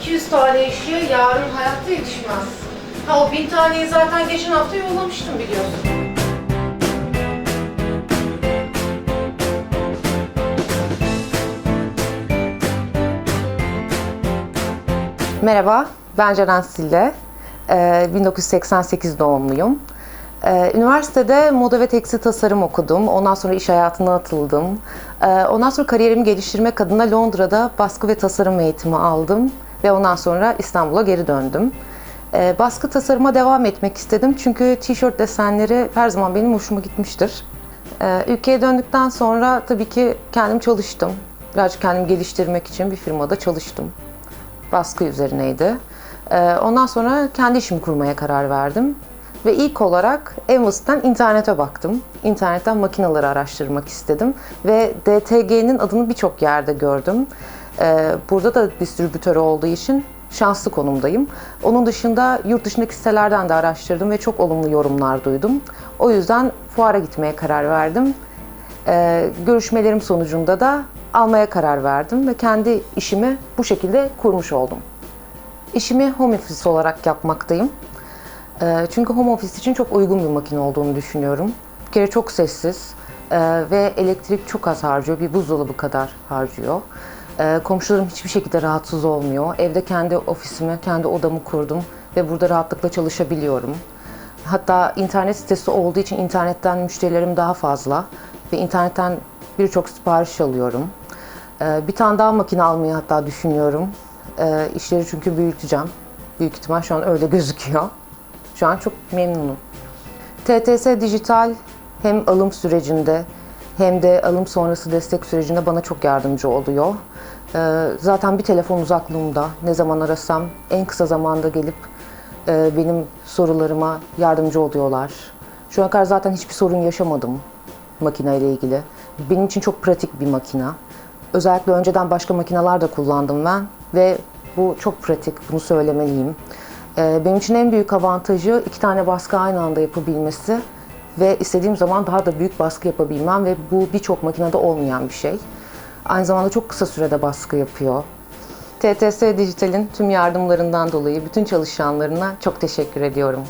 800 tane işçiye yarın hayatta yetişmez. Ha o 1000 taneyi zaten geçen hafta yollamıştım biliyorsun. Merhaba, ben Ceren Sille. Ee, 1988 doğumluyum. Ee, Üniversitede moda ve tekstil tasarım okudum. Ondan sonra iş hayatına atıldım. Ee, Ondan sonra kariyerimi geliştirmek adına Londra'da baskı ve tasarım eğitimi aldım. Ve ondan sonra İstanbul'a geri döndüm. Ee, Baskı tasarıma devam etmek istedim çünkü tişört desenleri her zaman benim hoşuma gitmiştir. Ee, Ülkeye döndükten sonra tabii ki kendim çalıştım. Birazcık kendimi geliştirmek için bir firmada çalıştım baskı üzerineydi. Ee, Ondan sonra kendi işimi kurmaya karar verdim. Ve ilk olarak en internete baktım. İnternetten makineleri araştırmak istedim. Ve DTG'nin adını birçok yerde gördüm. Ee, Burada da distribütörü olduğu için şanslı konumdayım. Onun dışında yurt dışındaki sitelerden de araştırdım ve çok olumlu yorumlar duydum. O yüzden fuara gitmeye karar verdim. Ee, görüşmelerim sonucunda da almaya karar verdim ve kendi işimi bu şekilde kurmuş oldum. İşimi home office olarak yapmaktayım. Ee, çünkü home office için çok uygun bir makine olduğunu düşünüyorum. Bir kere çok sessiz ve elektrik çok az harcıyor. Bir buzdolabı kadar harcıyor. Ee, komşularım hiçbir şekilde rahatsız olmuyor. Evde kendi ofisimi, kendi odamı kurdum ve burada rahatlıkla çalışabiliyorum. Hatta internet sitesi olduğu için internetten müşterilerim daha fazla ve internetten birçok sipariş alıyorum. Ee, Bir tane daha makine almayı hatta düşünüyorum. Ee, İşleri çünkü büyüteceğim. Büyük ihtimal şu an öyle gözüküyor. Şu an çok memnunum. TTS Dijital hem alım sürecinde hem de alım sonrası destek sürecinde bana çok yardımcı oluyor. Ee, Zaten bir telefon uzaklığımda ne zaman arasam en kısa zamanda gelip e, benim sorularıma yardımcı oluyorlar. Şu ana kadar zaten hiçbir sorun yaşamadım makineyle ilgili. Benim için çok pratik bir makina. Özellikle önceden başka makineler de kullandım ben ve bu çok pratik, bunu söylemeliyim. Ee, Benim için en büyük avantajı iki tane baskı aynı anda yapabilmesi ve istediğim zaman daha da büyük baskı yapabilmem ve bu birçok makinede olmayan bir şey. Aynı zamanda çok kısa sürede baskı yapıyor. TTS Dijital'in tüm yardımlarından dolayı bütün çalışanlarına çok teşekkür ediyorum.